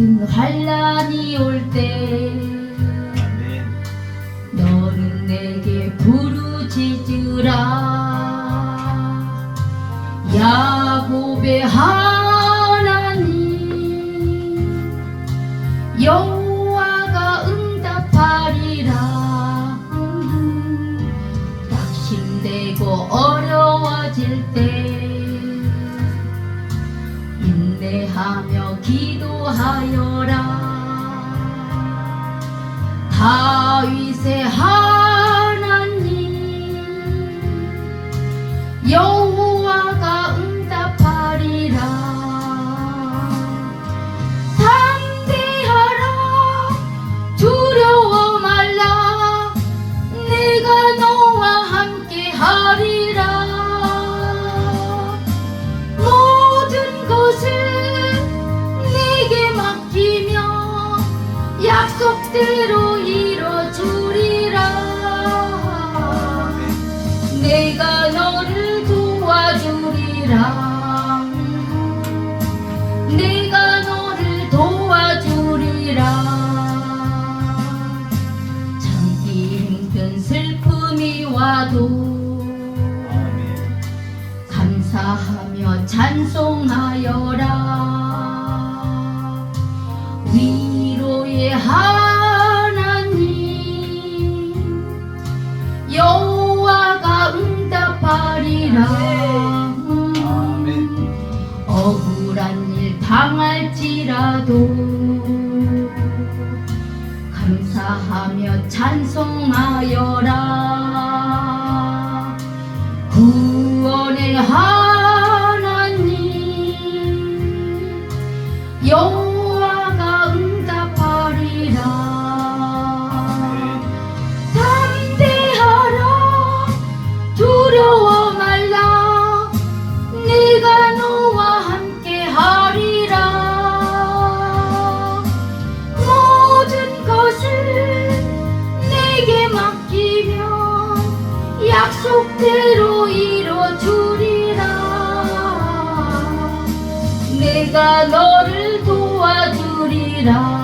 큰 환란이 올 때. 너는 내게 부르짖으라 야곱의 하나님 여호와가 응답하리라 낙심되고 어려워질 때 인내하며 기도하여라. 다윗의 하 내가 너를 도와주리라 참기 힘든 슬픔이 와도. 감사하며 찬송하여라 당할지라도 감사하며 찬송하여라. 구원의 하나님 여 맡기며 약속대로 이뤄주리라. 내가 너를 도와주리라